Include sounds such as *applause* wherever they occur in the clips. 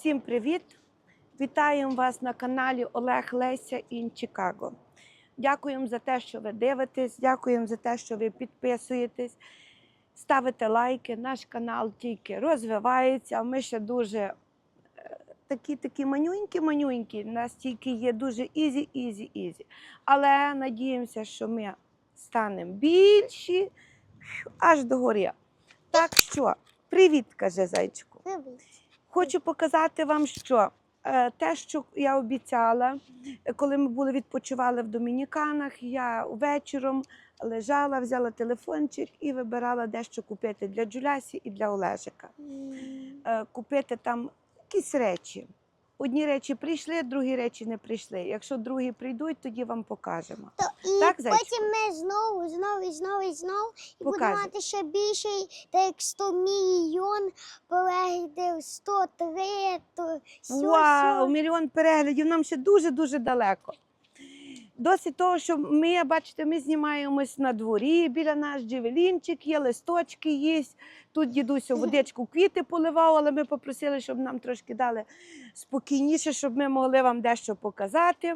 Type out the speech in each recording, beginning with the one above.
Всім привіт! Вітаємо вас на каналі Олег Леся in Чикаго. Дякуємо за те, що ви дивитесь, дякуємо за те, що ви підписуєтесь, ставите лайки. Наш канал тільки розвивається. Ми ще дуже е, такі такі манюнькі, манюнькі. У нас тільки є дуже ізі, ізі, ізі. Але надіємося, що ми станемо більші аж до гори. Так що, привіт, каже зайчику. Хочу показати вам, що е, те, що я обіцяла, коли ми були відпочивали в Домініканах, я вечором лежала, взяла телефончик і вибирала дещо купити для Джулясі і для Олежика. Е, Купити там якісь речі. Одні речі прийшли, другі речі не прийшли. Якщо другі прийдуть, тоді вам покажемо. То, і Так, зайчику? потім ми знову, знову, і знову, і знову і будемо мати ще більше, так як 100 мільйон переглядів, 103, то все, Вау, все. мільйон переглядів, нам ще дуже-дуже далеко. Досить того, що ми, бачите, ми знімаємось на дворі, біля нас джевелінчик є, листочки є. Тут дідусь водичку квіти поливав, але ми попросили, щоб нам трошки дали спокійніше, щоб ми могли вам дещо показати.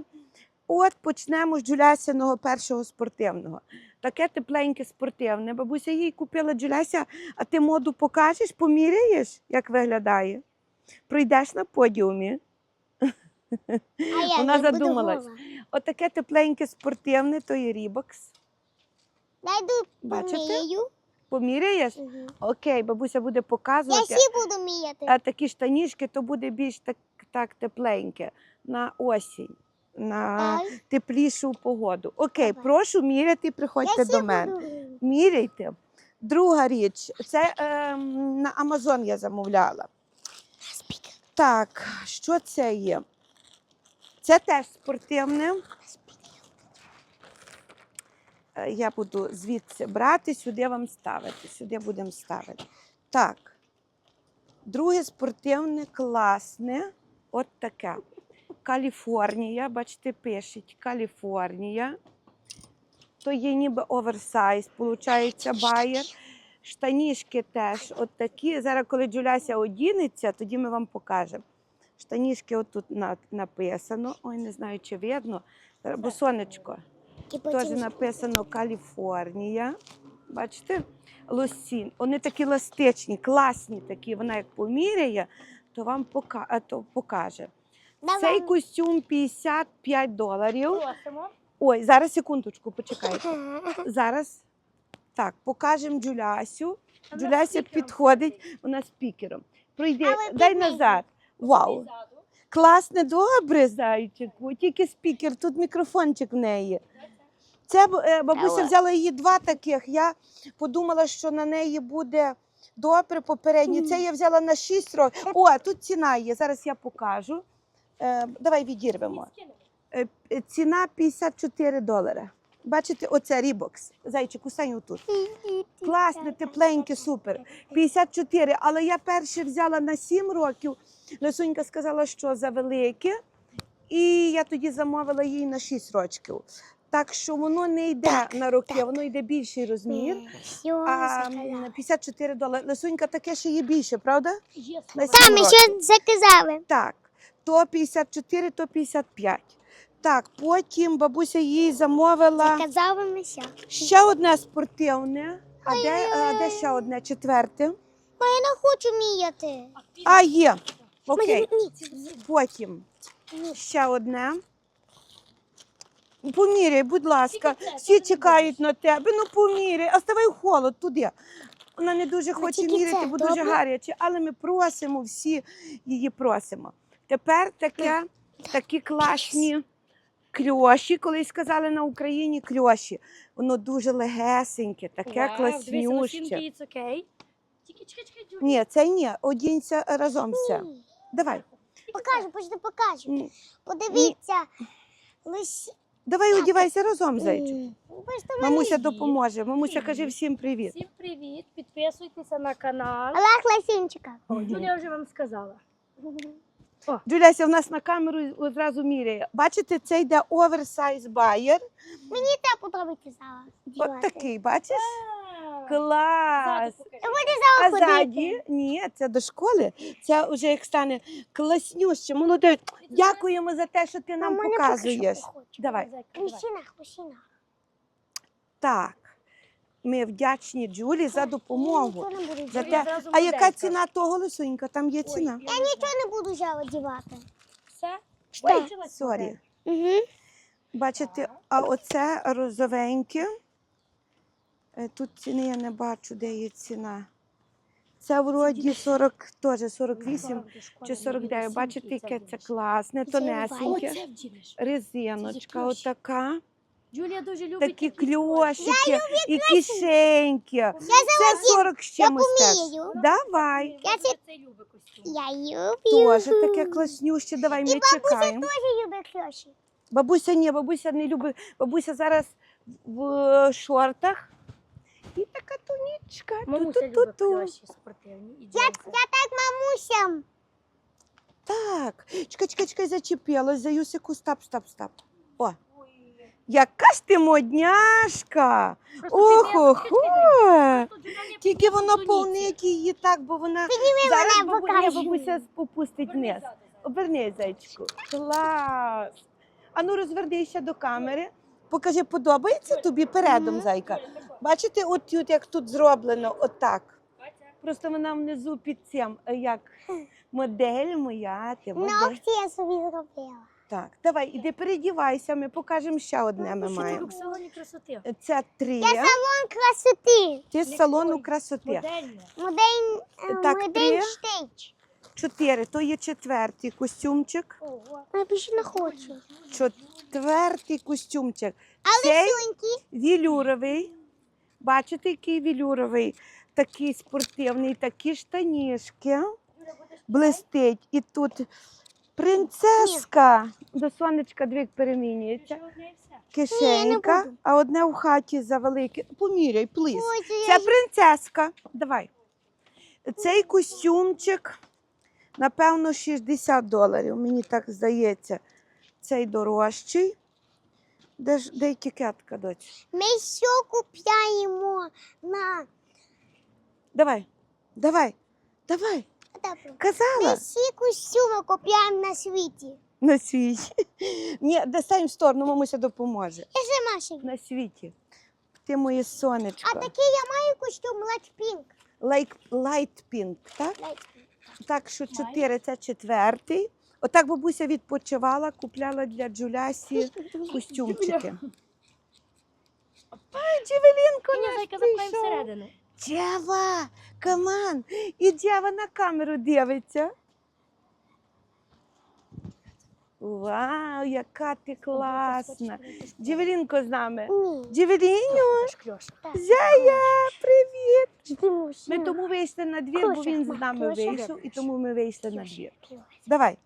От почнемо з Джулясяного першого спортивного. Таке тепленьке спортивне. Бабуся їй купила Джуляся, а ти моду покажеш, поміряєш, як виглядає? Пройдеш на подіумі. А *laughs* Вона задумалась. Отаке тепленьке спортивне, то є рібокс. Найду Бачите? помію. Поміряєш? Мгм. Окей, бабуся буде Я показувати. всі буду міяти. А такі штанішки, то буде більш так, так тепленьке на осінь, на Ай, теплішу погоду. Окей, Давай. прошу міряти, я приходьте всі до мене. буду. Міряйте. Друга річ, це ем, на Амазон я замовляла. Так, що це є? Це теж спортивне. Е, Я буду звідси брати, сюди вам ставити. Сюди будемо ставити. Так. Друге спортивне, класне. От таке. Каліфорнія, бачите, пишуть Каліфорнія. То є ніби оверсайз, виходить, байер. Штанішки теж от такі. Зараз, коли Джуляся одінеться, тоді ми вам покажемо. Штанішки отут на- написано. Ой, не знаю, чи видно. Зараз, Бо сонечко. Теж написано Каліфорнія. Бачите? Лосін. Вони такі еластичні, класні такі. Вона як поміряє, то вам пока... то покаже. Давай. Цей костюм 55 доларів. Просимо. Ой, зараз секундочку, почекайте. Зараз так, покажемо Джулясю. Вона Джуляся спікером підходить, вона спікером. Пройди, дай назад. Вау, класне, добре, зайчику. Тільки спікер, тут мікрофончик в неї. Це бабуся взяла її два таких. Я подумала, що на неї буде добре попередні. Це я взяла на 6 років. О, тут ціна є. Зараз я покажу. Е, давай відірвемо. Е, е, Ціна 54 долари. Бачите, оце Рібокс. Зайчик, устань отут. Класне, тепленьке, супер. 54, але я перше взяла на 7 років. Лисунька сказала, що завелике, і я тоді замовила їй на 6 років. Так що воно не йде Так, на роки, так. воно йде більший розмір. А заказала. 54 долари. Лисунька таке ще є більше, правда? Є На сім ще заказали. Так, то 54, то 55. Так, потім бабуся їй замовила Заказали ми ще. ще одне спортивне. А де, а де ще одне? Четверте. Бо я не хочу міяти. А, є. Окей. Потім ще одне. Поміряй, будь ласка. Всі чекають на тебе. Ну поміряй, а ставай в холод туди. Вона не дуже хоче міряти, бо дуже гаряче, але ми просимо, всі її просимо. Тепер таке, такі класні кльоші, колись сказали на Україні кльоші. Воно дуже легесеньке, таке класнюще. Ні, це ні, одінься разом все. Давай. Покажу, почти покажу. Ні. Подивіться. Лише... Давай одівайся разом, зайчик. Мамуся допоможе. Мамуся каже всім привіт. Всім привіт, підписуйтеся на канал. Олег Ласінчика. О, Джулія вже вам сказала. *laughs* Джуляся в нас на камеру одразу міряє. Бачите, це йде оверсайз байер. Мені те подобається зараз. От такий, бачиш? Клас! А ззаді? Ні, це до школи. Це вже як стане класнюще. Молодець. Дякуємо за те, що ти нам показуєш. Давай. Мужчина, мужчина. Так. Ми вдячні Джулі за допомогу. За те- А яка ціна того лисунька? Там є ціна. я нічого не буду вже одягати. Все? Що? Сорі. Угу. Бачите, а оце розовеньке. Е, Тут ціни я не бачу, де є ціна. Це вроді 40, теж 48 чи 49. Бачите, яке це класне, тонесеньке. Резиночка отака. Джулія дуже любить Такі кльошики і кишеньки. Це 40 з чимось теж. Давай. Я це... любить костюм. Я люблю. Теж таке класнюще. Давай ми чекаємо. Дуже люблю кльоші. Бабуся ні, бабуся не любить. Бабуся зараз в шортах. І така тунічка. Мамуся любить кльоші спортивні і джинси. Так, мамуся. Так, чекай, чекай, чекай, зачепилась за Юсику. Стоп, стоп, стоп. О, яка ж ти модняшка! Просто Ох, ох, чекай, чекай. ох. Просто Джулія не Тільки воно повнить її так, бо вона зараз бабу... Ні, бабуся попустить ззаду. Обернись, зайчику. Клас. А ну розвернися до камери. Покажи, подобається тобі передом, зайка. Бачите, от тут як тут зроблено, отак. Просто вона внизу під цим, е, як модель моя, ти модель. Ногті я собі зробила. Так, давай, іди передівайся, ми покажемо ще одне. Ми Що маємо. салоні красоти? Це три. Я салон красоти. Ти з салону красоти. Модельне. Модень, е, Так, три. штейдж. Чотири. То є четвертий костюмчик. Ого. Я більше не хочу. Четвертий костюмчик. А Цей лисуньки? вілюровий. Бачите, який вілюровий? Такий спортивний, такі штанішки. Блистить. І тут принцеска. До сонечка двік перемінюється. Кишенька, а одне в хаті завелике. Поміряй, плиз. Це принцеска. Давай. Цей костюмчик, напевно, 60 доларів. Мені так здається. Цей дорожчий. Де ж де етикетка, доць? Ми все купляємо на Давай, давай, давай. Добре. Ми всі костюми купляємо на світі. на світі. *laughs* Ні, достань в сторону, мамуся допоможе. Я сама ще. На світі. Ти моє сонечко. А такий я маю костюм Light Pink. Лайк, лайт пінк, так? Light Pink. Так що чотири це четвертий. Отак бабуся відпочивала, купляла для Джулясі *laughs* костюмчики. Джевелінко наш прийшов. Дєва, каман, і Дєва на камеру дивиться. Вау, яка ти класна. Джевелінко з нами. Джевеліню. Зяя, привіт. Ми тому вийшли на двір, бо він з нами вийшов, і тому ми вийшли на двір. Давай,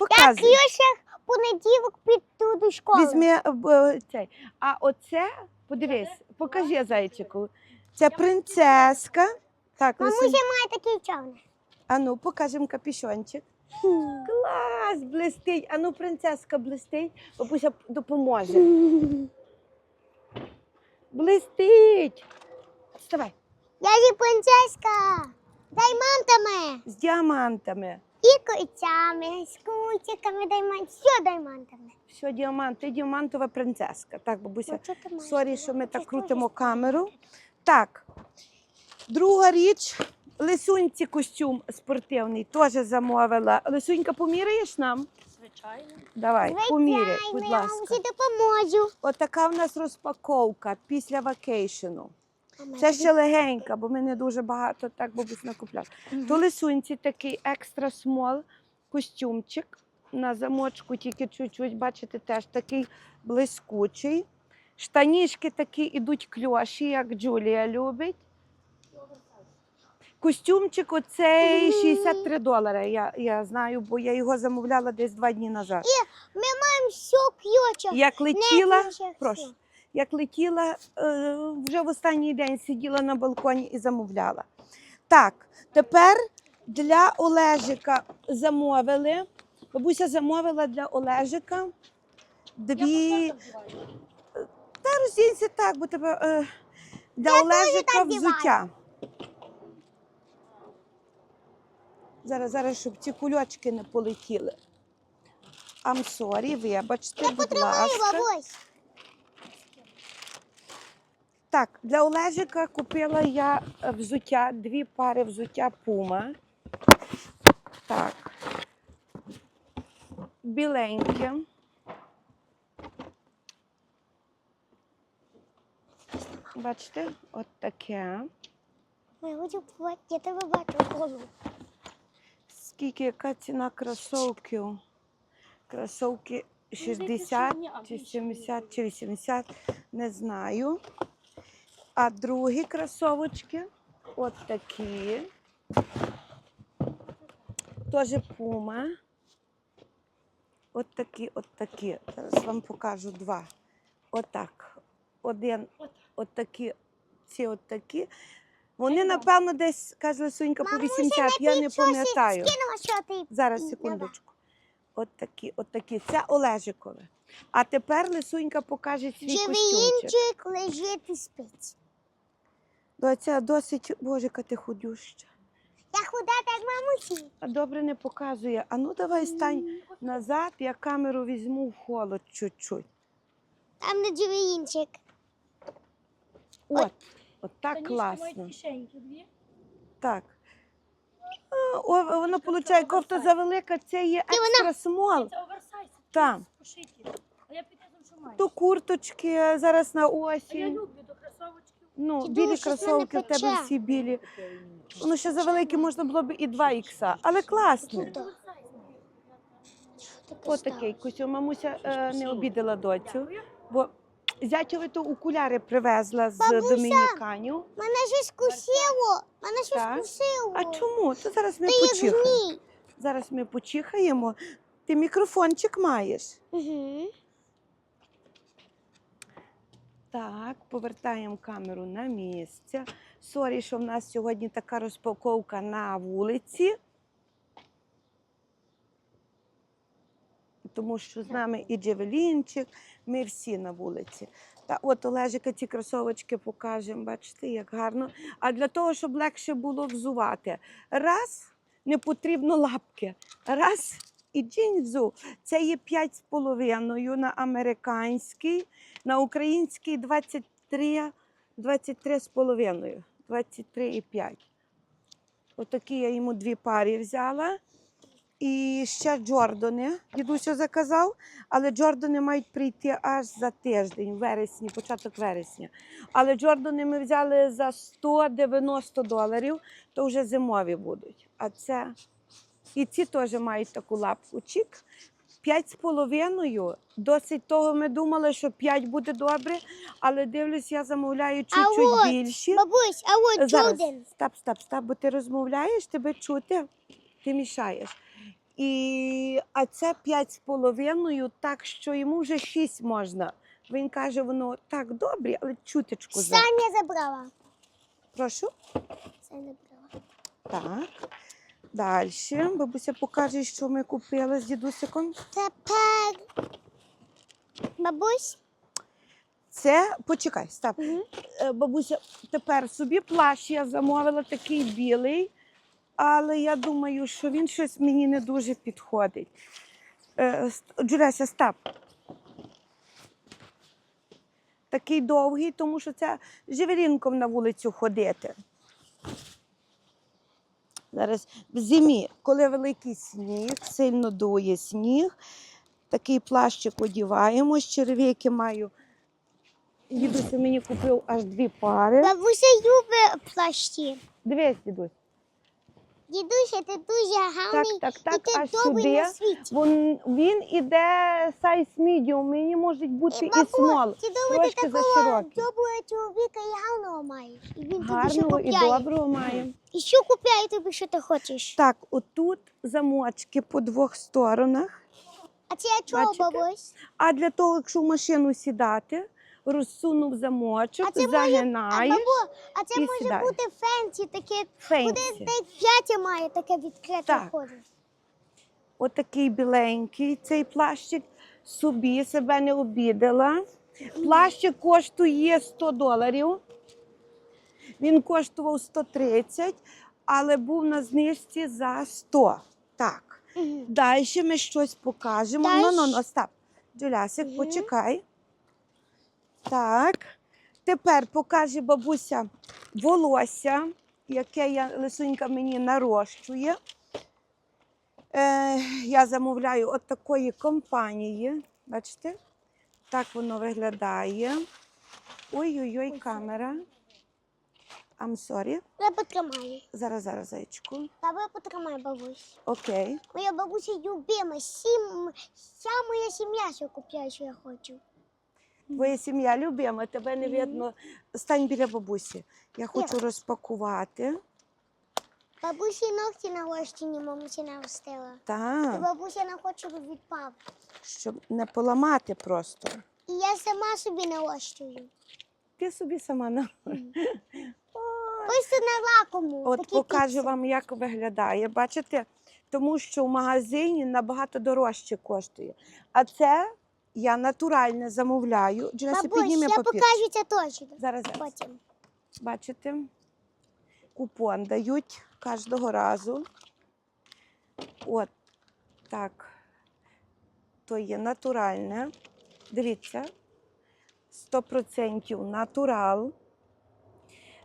Я показуй. кльоша понеділок піду до школи. Візьми е, б, цей. А оце, подивись, покажи зайчику. Це принцеска. Так, Мамуся лисунь. має такий човник. А ну, покажемо капюшончик. Клас, блистить. А ну, принцеска блистить. Бабуся допоможе. Блистить. Вставай. Я же принцеска. Даймантами. З діамантами. І кольцями, з кучиками даймантів. Все даймантами. Все, діамант, ти діамантова принцеска. Так, бабуся. Ну, що ти маєш? Сорі, що ми так крутимо теж камеру. Так. Друга річ. Лисуньці костюм спортивний теж замовила. Лисунька, поміряєш нам? Звичайно. Давай, поміряй, Звичайно, будь я ласка. мамусі допоможу. Отака в нас розпаковка після вакейшену. Це ще легенька, бо ми не дуже багато так бабусь накупляли. То лисунці такий екстра смол костюмчик. На замочку тільки чуть-чуть, бачите, теж такий блискучий. Штанішки такі ідуть кльоші, як Джулія любить. Костюмчик оцей 63 долари. Я, я знаю, бо я його замовляла десь два дні назад. Ми маємо все ключа. Як летіла, прошу. Як летіла, е, вже в останній день сиділа на балконі і замовляла. Так, тепер для Олежика замовили. Бабуся замовила для Олежика дві. Я. Та роздінься так, бо тебе. Е, Для Олежика взуття. Зараз, зараз, щоб ці кульочки не полетіли. I'm sorry, вибачте, будь Потримай, ласка. Так, для Олежика купила я е, взуття, дві пари взуття Puma. Так. Біленьке. Бачите, от таке. Я хочу побачити, я тебе бачу голову. Скільки яка ціна кросовків? Кросовки 60 що ні, а чи 70 чи 80, не знаю. А другі кросовочки от такі. Теж пума. От такі, от такі. Зараз вам покажу два. Отак. Один, от такі, ці от такі. Вони, напевно, десь, каже Лисунька, по 80, я не пам'ятаю. Зараз, секундочку. От такі, от такі. Це Олежикове. А тепер Лисунька покаже свій костюмчик. Живіїнчик лежить і спить. Доця досить, боже, яка ти худюща. Я худа, так мамусі. А добре не показує. А ну давай стань назад, я камеру візьму в холод чуть-чуть. Там не живіїнчик. От, от так класно. кишеньки дві. Так. А, О, воно виходить, кофта завелика, це є екстра смол. Це оверсайз. Так. Пошиті. А я підказую, що маю. То курточки зараз на А я осінь. люблю. Ну, білі щось кросовки, в тебе пече. всі білі. Воно ще завелике, можна було б і 2 ікса, але. Оверсайз. Ось такий костюм. Мамуся е, не обідала доцю, бо зятьові то окуляри привезла з Бабуся! домініканів. Мене щось кусило. Мене щось Так. кусило. А чому? То зараз ми Ти як змій. Зараз ми почихаємо. Ти мікрофончик маєш. Угу. Так, повертаємо камеру на місце. Сорі, що в нас сьогодні така розпаковка на вулиці. Тому що з нами і Джевелінчик, ми всі на вулиці. Та от Олежика ці кросовочки покажемо, бачите, як гарно. А для того, щоб легше було взувати, раз не потрібно лапки, раз і джинь. Це є 5,5 на американський, на український 23, 23 з половиною, 23,5. Отакі я йому дві пари взяла. І ще Джордани. Дідуся заказав, але Джордани мають прийти аж за тиждень, вересні, початок вересня. Але Джордани ми взяли за 190 доларів, то вже зимові будуть. А це і ці теж мають таку лапку. Чік. П'ять з половиною. Досить того ми думали, що п'ять буде добре, але дивлюсь, я замовляю чуть-чуть більші. Бабусь, а от Зараз, Джордан. стоп, стоп, стоп, бо ти розмовляєш, тебе чути, ти мішаєш. І, а це п'ять з половиною, так що йому вже шість можна. Він каже, воно так добре, але чуточку за. Саня забрала. Прошу. Саня забрала. Так. Далі. Бабуся покаже, що ми купили з дідусиком. Тепер. Бабусь. Це почекай, стоп. Угу. Бабуся, тепер собі плащ я замовила такий білий, але я думаю, що він щось мені не дуже підходить. Е, Джуляся, стап. Такий довгий, тому що це живелінком на вулицю ходити. Зараз в зимі, коли великий сніг, сильно дує сніг, такий плащик одіваємо, з черв'яки маю. Дідусь мені купив аж дві пари. Бабуся любить плащі. Дивись, дідусь. Дідуся, ти дуже гарний. Так, так, так, і ти аж добрий сюди. на світі. Він, він іде сайз medium, мені може бути і Бабусь, смол. Ти думаєш, трошки такого доброго чоловіка і гарного маєш. І він тобі що Гарного і купляє. доброго має. І що купляє тобі, що ти хочеш? Так, отут замочки по двох сторонах. А це я чого, Бачите? бабусь? А для того, якщо в машину сідати, розсунув замочок, А це може- А, бабу, а це і може сідаєш. бути фенсі, таке, куди Фенсі. десь п'яті має таке відкрите Так. ходить. Отакий біленький цей плащик. Собі себе не обідала. Плащик коштує 100 доларів. Він коштував 130, але був на знижці за 100. Так. Далі ми щось покажемо. Ну, ну, ну, стоп. Джулясик, почекай. Так. Тепер покаже бабуся волосся, яке я, лисунька мені нарощує. Е, я замовляю от такої компанії. Бачите? Так воно виглядає. Ой-ой-ой, камера. I'm sorry. Я потримаю. Зараз, зараз, зайчику. Давай потримай бабусь. Окей. Моя бабуся любима. Сім... Вся моя сім'я що купляє, що я хочу. Твоя сім'я любима, тебе не видно. Стань біля бабусі. Я хочу розпакувати. Бабусі ногті на лощині мамусі наростила. Так, бабуся не хоче, щоб відпав. щоб не поламати просто. І я сама собі нарощую. Ти собі сама на. Ось це на лакому. От такі покажу піци. вам, як виглядає. Бачите? Тому що в магазині набагато дорожче коштує. А це я натуральне замовляю. Джеся, Бабусь, підніми я папір. покажу це точно. Зараз, зараз. Потім. Бачите? Купон дають кожного разу. От так. То є натуральне. Дивіться, 100% натурал.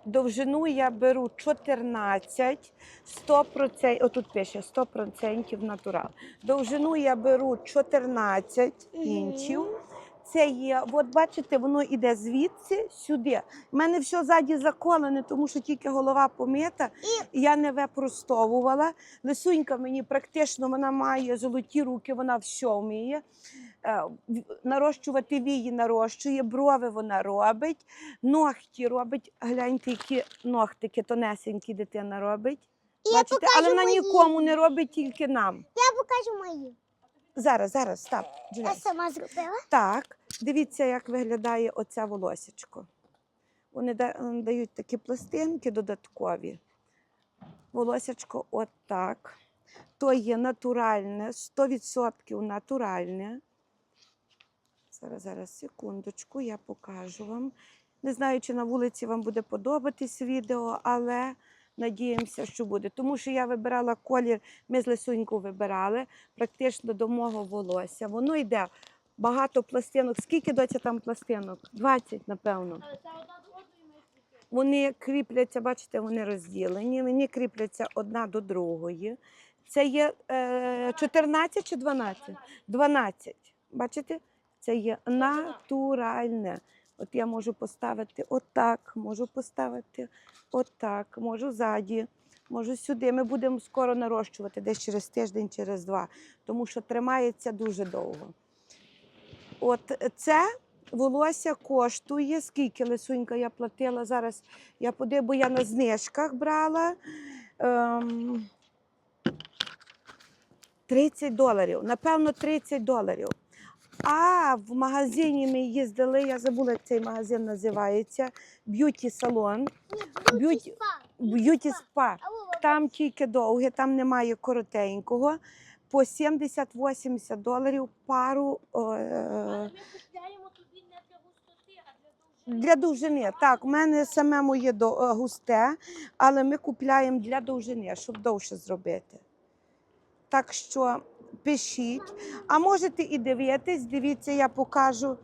Довжину я беру 14, 100%, отут пише 100% натурал. Довжину я беру 14 Мгм. інчів. Це є, от бачите, воно йде звідси сюди. У мене все ззаді заколене, тому що тільки голова помита, і я не випростовувала. Лисунька мені практично вона має золоті руки, вона все вміє. Е, Нарощувати вії нарощує, брови вона робить, ногті робить. Гляньте, які ногтики тонесенькі дитина робить. І Бачите, але вона мої. нікому не робить, тільки нам. Я покажу мої. Зараз, зараз, стап. Я сама зробила. Так, дивіться, як виглядає оце волосечко. Вони дають такі пластинки додаткові. Волосечко отак. То є натуральне, 100% натуральне. Зараз, зараз, секундочку, я покажу вам. Не знаю, чи на вулиці вам буде подобатись відео, але надіємося, що буде. Тому що я вибирала колір, ми з Лисуньку вибирали практично до мого волосся. Воно йде багато пластинок. Скільки доця там пластинок? 20, напевно. Вони кріпляться, бачите, вони розділені. Вони кріпляться одна до другої. Це є е, 14 чи 12? 12. Бачите? Це є натуральне. От я можу поставити отак, можу поставити отак, можу ззаді, можу сюди. Ми будемо скоро нарощувати, десь через тиждень, через два, тому що тримається дуже довго. От це волосся коштує, скільки лисунька я платила. Зараз я подивлю, бо я на знижках брала. Ем, 30 доларів. Напевно, 30 доларів. А в магазині ми їздили, я забула, як цей магазин називається. Б'юті салон, Б'юті- б'юті спа. Там тільки довге, там немає коротенького. По 70-80 доларів пару е, не для довжини. для довжини. Так, у мене саме моє е, густе, але ми купляємо для довжини, щоб довше зробити. Так що пишіть. А можете і дивитись. Дивіться, я покажу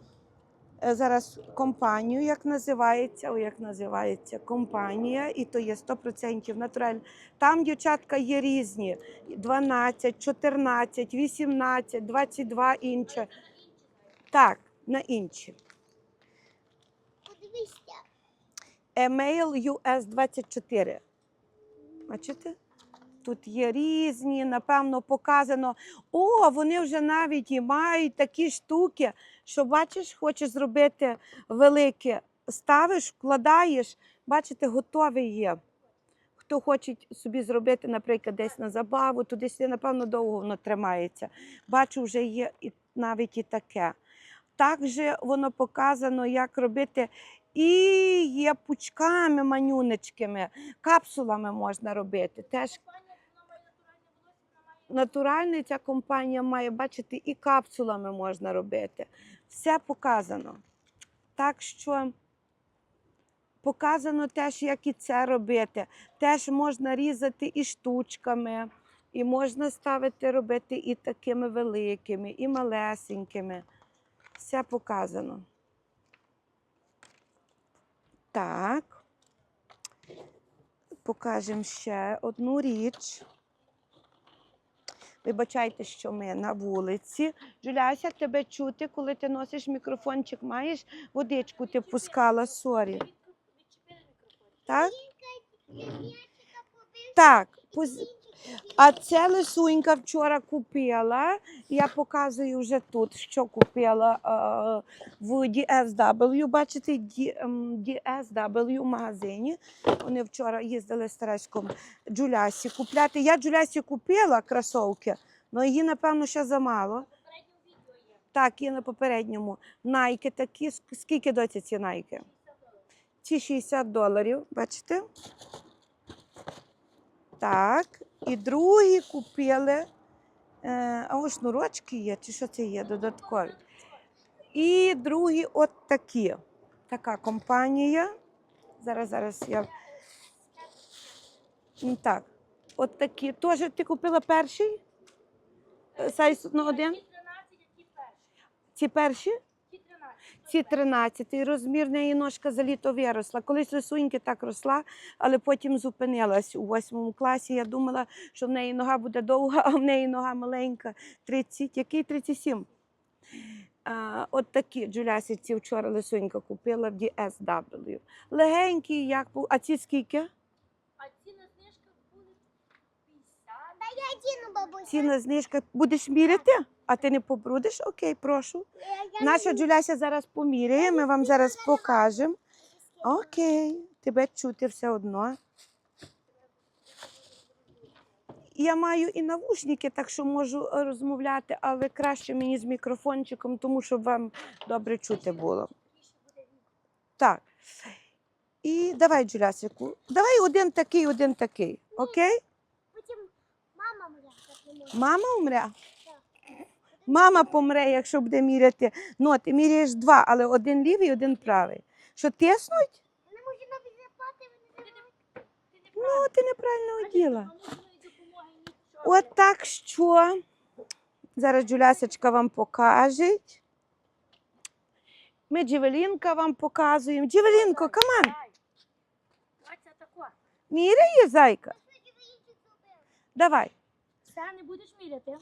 е, зараз компанію, як називається. О, як називається компанія, і то є 100% натурально. Там дівчатка є різні: 12, 14, 18, 22 інше. Так, на інші. Подивися. Email US 24. Бачите? Тут є різні, напевно, показано. О, вони вже навіть і мають такі штуки, що бачиш, хочеш зробити велике. Ставиш, вкладаєш, бачите, готове є. Хто хоче собі зробити, наприклад, десь на забаву, то десь, напевно, довго воно тримається. Бачу, вже є і навіть і таке. Також воно показано, як робити і є пучками манюнечкими, капсулами можна робити. Теж натуральна ця компанія має бачити, і капсулами можна робити. Все показано. Так що Показано теж, як і це робити. Теж можна різати і штучками, і можна ставити робити і такими великими, і малесенькими. Все показано. Так. Покажемо ще одну річ. Вибачайте, що ми на вулиці. Джуляся, тебе чути, коли ти носиш мікрофончик, маєш водичку ти пускала, сорі. Так? Так. А це лисунька вчора купила. Я показую вже тут, що купила е, в DSW. Бачите, DSW магазині. Вони вчора їздили з Тереськом Джулясі купляти. Я Джулясі купила кросовки, але її, напевно, ще замало. Так, є на попередньому. Найки такі. Скільки доці ці найки? Ці 60 доларів, бачите? Так. І другі купили. Е, а ось шнурочки є, чи що це є додаткові? І другі от такі. Така компанія. Зараз, зараз я. Так. От такі. Теж ти купила перший? Е, на один? Ті 13, а ті перші. Ці перші? Ті 13. Ці 13 розмір неї ножка за літо виросла. Колись рисуньки так росла, але потім зупинилась у восьмому класі. Я думала, що в неї нога буде довга, *laughs* а в неї нога маленька. 30, який 37? А, от такі Джулясі вчора лисунька купила в DSW. Легенькі, як по- а ці скільки? А ці на знижках були 50. Діну, бабуся. Ці на знижках будеш міряти? А ти не побрудиш? Окей, прошу. Наша Джуляся зараз поміряє, ми вам зараз покажемо. Окей, тебе чути все одно. Я маю і навушники, так що можу е, розмовляти, але краще мені з мікрофончиком, тому щоб вам добре чути було. Так. І давай, Джулясику, давай один такий, один такий. Окей? Потім мама може. Мама умре? Мама помре, якщо буде міряти. Ну, ти міряєш два, але один лівий, один правий. Що тиснуть? Не можу навіть заплати, вони не Ну, ти неправильно оділа. От так що. Зараз Джулясечка вам покаже. Ми Джевелінка вам показуємо. Джевелінко, каман, міряє зайка. Давай. Все, не будеш міряти?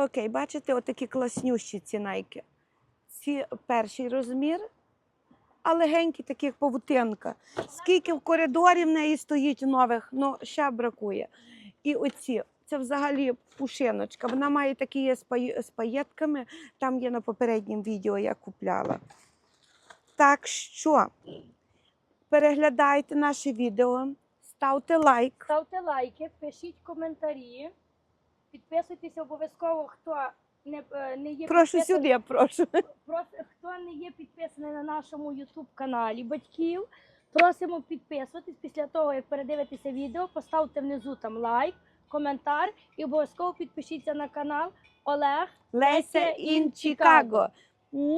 Окей, бачите, отакі класнющі ці найки. Ці перший розмір, а легенькі, такі як павутинка. Скільки в коридорі в неї стоїть нових, ну ще бракує. І оці, це взагалі пушиночка. Вона має такі є з паєтками, там є на попередньому відео, я купляла. Так що переглядайте наше відео, ставте лайк. Ставте лайки, пишіть коментарі. Підписуйтесь обов'язково, хто не, е, не є Прошу підписаний- сюди, прошу. Прос- хто не є підписаний на нашому YouTube каналі батьків, просимо підписуватись після того, як передивитеся відео, поставте внизу там лайк, коментар і обов'язково підпишіться на канал Олег. Леся Chicago. Му!